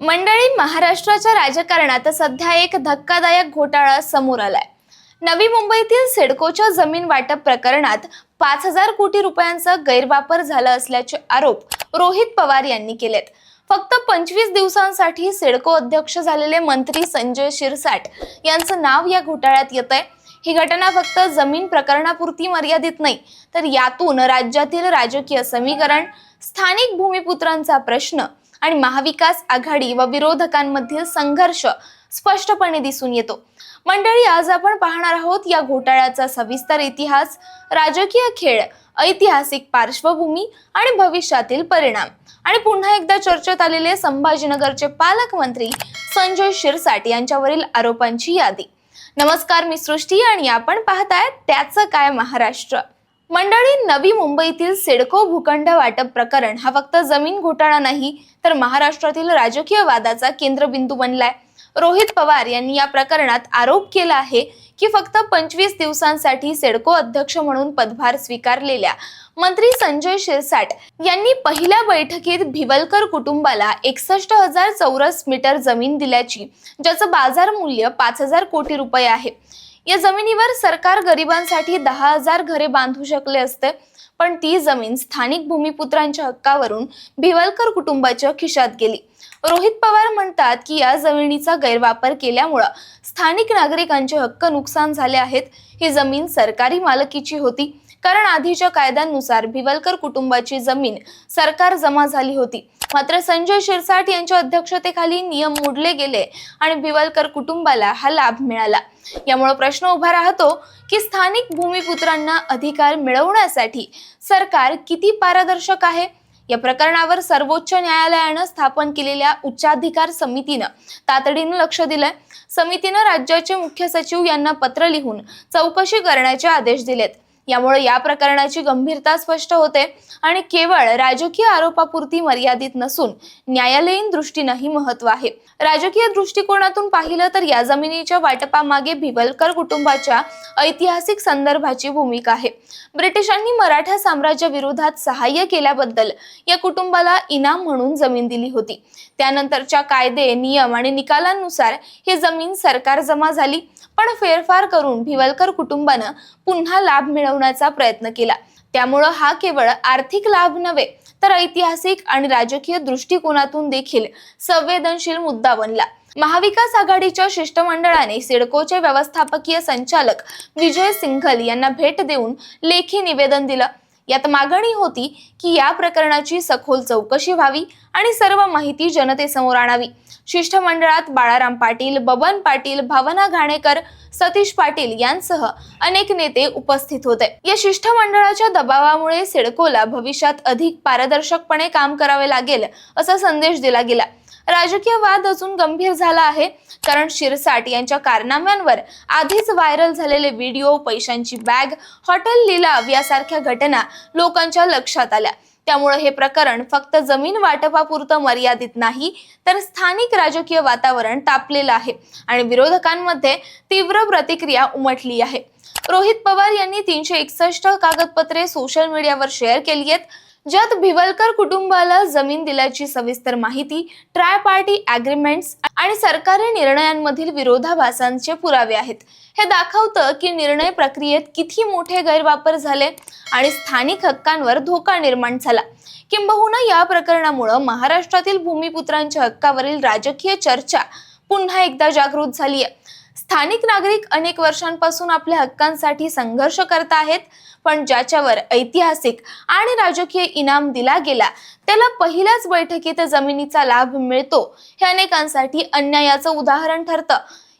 मंडळी महाराष्ट्राच्या राजकारणात सध्या एक धक्कादायक घोटाळा समोर आलाय. नवी मुंबईतील सिडकोच्या जमीन वाटप प्रकरणात पाच हजार कोटी रुपयांचा गैरवापर झाला असल्याचे आरोप रोहित पवार यांनी केलेत. फक्त पंचवीस दिवसांसाठी सिडको अध्यक्ष झालेले मंत्री संजय शिरसाट यांचं नाव या घोटाळ्यात येत आहे ही घटना फक्त जमीन प्रकरणापुरती मर्यादित नाही तर यातून राज्यातील राजकीय समीकरण स्थानिक भूमिपुत्रांचा प्रश्न आणि महाविकास आघाडी व विरोधकांमधील संघर्ष स्पष्टपणे दिसून येतो. मंडळी आज आपण पाहणार आहोत या घोटाळ्याचा सविस्तर इतिहास राजकीय खेळ ऐतिहासिक पार्श्वभूमी आणि भविष्यातील परिणाम. आणि पुन्हा एकदा चर्चेत आलेले संभाजीनगरचे पालकमंत्री संजय शिरसाट यांच्यावरील आरोपांची यादी. नमस्कार मी सृष्टी आणि आपण पाहताय त्याचं काय महाराष्ट्र. मंडळी नवी मुंबईतील सिडको भूखंड वाटप प्रकरण हा फक्त जमीन घोटाळा नाही तर महाराष्ट्रातील राजकीय वादाचा केंद्रबिंदू बनलाय. रोहित पवार यांनी या प्रकरणात आरोप केला आहे की फक्त पंचवीस दिवसांसाठी सिडको अध्यक्ष म्हणून पदभार स्वीकारलेल्या मंत्री संजय शिरसाट यांनी पहिल्या बैठकीत भिवलकर कुटुंबाला एकसष्ट हजार चौरस मीटर जमीन दिल्याची ज्याचं बाजार मूल्य पाच हजार कोटी रुपये आहे. या जमिनीवर सरकार गरिबांसाठी दहा हजार घरे बांधू शकले असते पण ती जमीन स्थानिक भूमिपुत्रांच्या हक्कावरून भिवलकर कुटुंबाच्या खिशात गेली. रोहित पवार म्हणतात की या जमिनीचा गैरवापर केल्यामुळं स्थानिक नागरिकांचे हक्क नुकसान झाले आहेत. ही जमीन सरकारी मालकीची होती. कारण आधीच्या कायद्यानुसार भिवलकर कुटुंबाची जमीन सरकार जमा झाली होती. मात्र संजय शिरसाट यांच्या अध्यक्षतेखाली नियम मोडले गेले आणि भिवलकर कुटुंबाला हा लाभ मिळाला. यामुळे प्रश्न उभा राहतो की स्थानिक भूमिपुत्रांना अधिकार मिळवण्यासाठी सरकार किती पारदर्शक आहे? या प्रकरणावर सर्वोच्च न्यायालयानं स्थापन केलेल्या उच्चाधिकार समितीनं तातडीनं लक्ष दिलंय. समितीनं राज्याचे मुख्य सचिव यांना पत्र लिहून चौकशी करण्याचे आदेश दिलेत. यामुळे या प्रकरणाची गंभीरता स्पष्ट होते आणि केवळ राजकीय आरोपापुरती मर्यादित नसून न्यायालयीन दृष्टीनंही महत्त्व आहे. राजकीय दृष्टिकोनातून पाहिलं तर या जमिनीच्या वाटपामागे भिवलकर कुटुंबाच्या ऐतिहासिक संदर्भाची भूमिका आहे. ब्रिटिशांनी मराठा साम्राज्याविरोधात सहाय्य केल्याबद्दल या कुटुंबाला इनाम म्हणून जमीन दिली होती. त्यानंतरच्या कायदे नियम आणि निकालांनुसार ही जमीन सरकार जमा झाली. पण फेरफार करून भिवलकर कुटुंबानं पुन्हा लाभ मिळवण्याचा प्रयत्न केला. त्यामुळं हा केवळ आर्थिक लाभ नव्हे तर ऐतिहासिक आणि राजकीय दृष्टिकोनातून देखील संवेदनशील मुद्दा बनला. महाविकास आघाडीच्या शिष्टमंडळाने सिडकोचे व्यवस्थापकीय संचालक विजय सिंघल यांना भेट देऊन लेखी निवेदन दिलं. यात मागणी होती की या प्रकरणाची सखोल चौकशी व्हावी आणि सर्व माहिती जनतेसमोर आणावी. शिष्टमंडळात बाळाराम पाटील बबन पाटील भावना घाणेकर सतीश पाटील यांसह अनेक नेते उपस्थित होते. या शिष्टमंडळाच्या दबावामुळे सिडकोला भविष्यात अधिक पारदर्शकपणे काम करावे लागेल असा संदेश दिला गेला. राजकीय वाद अजून गंभीर झाला आहे. कारण शिरसाट यांच्या कारनाम्यांवर आधीच व्हायरल झालेले व्हिडिओ पैशांची बॅग हॉटेल लिलाव यासारख्या घटना लोकांच्या लक्षात आल्या. त्यामुळे हे प्रकरण फक्त जमीन वाटपापुरतं मर्यादित नाही तर स्थानिक राजकीय वातावरण तापलेलं आहे आणि विरोधकांमध्ये तीव्र प्रतिक्रिया उमटली आहे. रोहित पवार यांनी तीनशे एकसष्ट कागदपत्रे सोशल मीडियावर शेअर केली आहेत. ज्यात भिवलकर कुटुंबाला जमीन दिल्याची सविस्तर माहिती ट्राय पार्टी अग्रीमेंट्स आणि सरकारी निर्णयांमधील विरोधाभासांचे पुरावे आहेत. हे दाखवतं की निर्णय प्रक्रियेत किती मोठे गैरवापर झाले आणि स्थानिक हक्कांवर धोका निर्माण झाला. किंबहुना या प्रकरणामुळं महाराष्ट्रातील भूमिपुत्रांच्या हक्कावरील राजकीय चर्चा पुन्हा एकदा जागृत झाली आहे स्थानिक नागरिक अनेक वर्षांपासून आपल्या हक्कांसाठी संघर्ष करत आहेत पण ज्याच्यावर ऐतिहासिक आणि राजकीय इनाम दिला गेला त्याला पहिल्याच बैठकीत जमिनीचा लाभ मिळतो हे अनेकांसाठी अन्यायाचं उदाहरण ठरतं.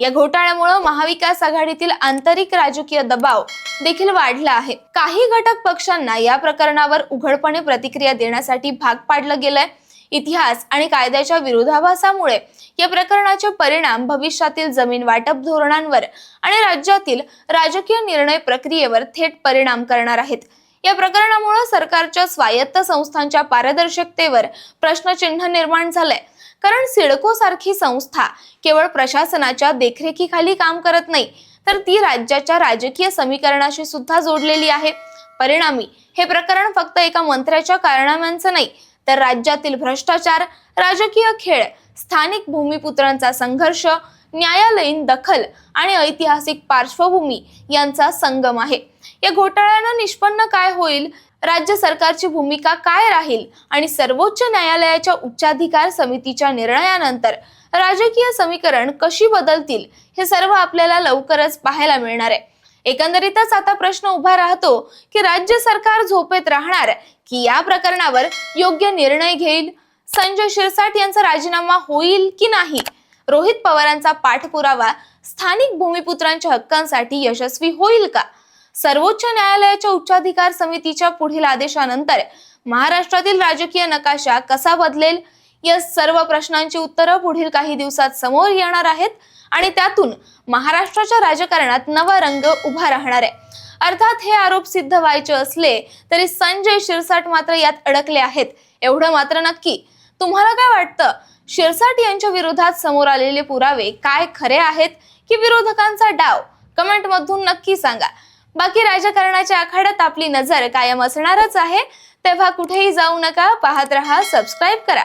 या घोटाळ्यामुळे महाविकास आघाडीतील आंतरिक राजकीय दबाव देखील वाढला आहे. काही घटक पक्षांना या प्रकरणावर उघडपणे प्रतिक्रिया देण्यासाठी भाग पाडलं गेलंय. इतिहास आणि कायद्याच्या विरोधाभासामुळे या प्रकरणाचे परिणाम भविष्यातील जमीन वाटप धोरणांवर आणि राज्यातील राजकीय निर्णय प्रक्रियेवर थेट परिणाम करणार आहेत. या प्रकरणामुळे सरकारच्या स्वायत्त संस्थांच्या पारदर्शकतेवर प्रश्नचिन्ह निर्माण झालंय. कारण सिडको सारखी संस्था केवळ प्रशासनाच्या देखरेखीखाली काम करत नाही तर ती राज्याच्या राजकीय समीकरणाशी सुद्धा जोडलेली आहे. परिणामी हे प्रकरण फक्त एका मंत्र्याच्या कारनाम्यांचं नाही तर राज्यातील भ्रष्टाचार राजकीय खेळ स्थानिक भूमिपुत्रांचा संघर्ष न्यायालयीन दखल आणि ऐतिहासिक पार्श्वभूमी यांचा संगम आहे. या घोटाळ्यानं निष्पन्न काय होईल? राज्य सरकारची भूमिका काय राहील? आणि सर्वोच्च न्यायालयाच्या उच्चाधिकार समितीच्या निर्णयानंतर राजकीय समीकरण कशी बदलतील? हे सर्व आपल्याला लवकरच पाहायला मिळणार आहे. एकंदरीतच आता प्रश्न उभा राहतो की राज्य सरकार झोपेत राहणार की या प्रकरणावर योग्य निर्णय घेईल? संजय शिरसाट यांचा राजीनामा होईल की नाही? रोहित पवारांचा पाठपुरावा स्थानिक भूमिपुत्रांच्या हक्कांसाठी यशस्वी होईल का? सर्वोच्च न्यायालयाच्या उच्चाधिकार समितीच्या पुढील आदेशानंतर महाराष्ट्रातील राजकीय नकाशा कसा बदलेल? या सर्व प्रश्नांची उत्तरं पुढील काही दिवसात समोर येणार आहेत. आणि त्यातून महाराष्ट्राच्या राजकारणात नवा रंग उभा राहणार आहे. अर्थात हे आरोप सिद्ध व्हायचे असले तरी संजय शिरसाट मात्र यात अडकले आहेत. एवढं मात्र नक्की. तुम्हाला काय वाटतं? शिरसाट यांच्या विरोधात समोर आलेले पुरावे काय खरे आहेत की विरोधकांचा डाव? कमेंट मधून नक्की सांगा. बाकी राजकारणाच्या आखाड्यात आपली नजर कायम असणारच आहे. तेव्हा कुठेही जाऊ नका पाहत रहा सबस्क्राईब करा.